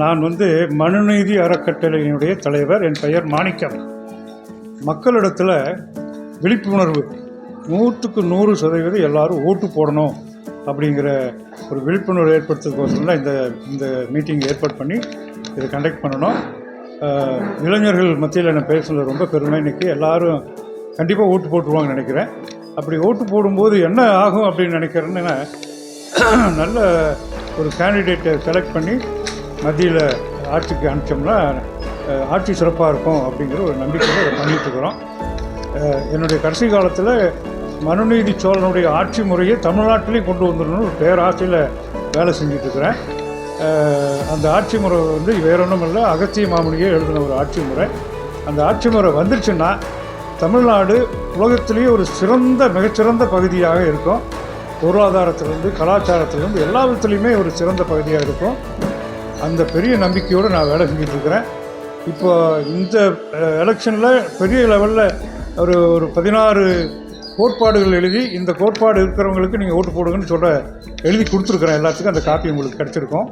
நான் வந்து மனுநீதி அறக்கட்டளையினுடைய தலைவர். என் பெயர் மாணிக்கம். மக்களிடத்தில் விழிப்புணர்வு நூற்றுக்கு நூறு சதவீதம் எல்லாரும் ஓட்டு போடணும் அப்படிங்கிற ஒரு விழிப்புணர்வு ஏற்படுத்துறதுக்கோசரம் தான் இந்த இந்த மீட்டிங் ஏற்பாடு பண்ணி இதை கண்டக்ட் பண்ணணும். இளைஞர்கள் மத்தியில் நான் பேசுனது ரொம்ப பெருமை. இன்றைக்கி எல்லோரும் கண்டிப்பாக ஓட்டு போட்டுருவாங்கன்னு நினைக்கிறேன். அப்படி ஓட்டு போடும்போது என்ன ஆகும் அப்படின்னு நினைக்கிறேன்னா நல்ல ஒரு கேண்டிடேட்டை செலக்ட் பண்ணி மத்தியில் ஆட்சிக்கு அனுப்பிச்சோம்னா ஆட்சி சிறப்பாக இருக்கும் அப்படிங்கிற ஒரு நம்பிக்கையில் இதை பண்ணிகிட்ருக்குறோம் என்னுடைய கடைசி காலத்தில் மனுநீதி சோழனுடைய ஆட்சி முறையை தமிழ்நாட்டிலையும் கொண்டு வந்துடணும்னு ஒரு பேராசையில் வேலை செஞ்சிட்ருக்கிறேன் அந்த ஆட்சி முறை வந்து வேற ஒன்றும் இல்லை அகத்திய மாமுனியே எழுதின ஒரு ஆட்சி முறை. அந்த ஆட்சி முறை வந்துருச்சுன்னா தமிழ்நாடு உலகத்திலேயே ஒரு சிறந்த மிகச்சிறந்த பகுதியாக இருக்கும். பொருளாதாரத்திலேருந்து கலாச்சாரத்திலேருந்து எல்லா விதத்துலேயுமே ஒரு சிறந்த பகுதியாக இருக்கும். அந்த பெரிய நம்பிக்கையோடு நான் வேலை செஞ்சிட்ருக்கிறேன் இப்போ இந்த எலெக்ஷனில் பெரிய லெவலில் ஒரு ஒரு பதினாறு கோட்பாடுகள் எழுதி இந்த கோட்பாடு இருக்கிறவங்களுக்கு நீங்கள் ஓட்டு போடுங்கன்னு சொல்ல எழுதி கொடுத்துருக்குறேன் எல்லாத்துக்கும் அந்த காப்பி உங்களுக்கு கிடச்சிருக்கும்.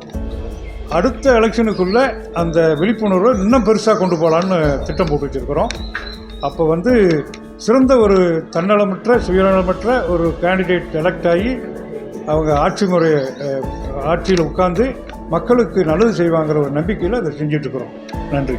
அடுத்த எலெக்ஷனுக்குள்ளே அந்த விழிப்புணர்வை இன்னும் பெருசாக கொண்டு போகலான்னு திட்டம் போட்டு வச்சுருக்கிறோம். அப்போ வந்து சிறந்த ஒரு தன்னலமற்ற சுயநலமற்ற ஒரு கேண்டிடேட் எலெக்ட் ஆகி அவங்க ஆட்சி முறை ஆட்சியில் உட்காந்து மக்களுக்கு நல்லது செய்வாங்கிற ஒரு நம்பிக்கையில் அதை செஞ்சிட்ருக்குறோம் நன்றி.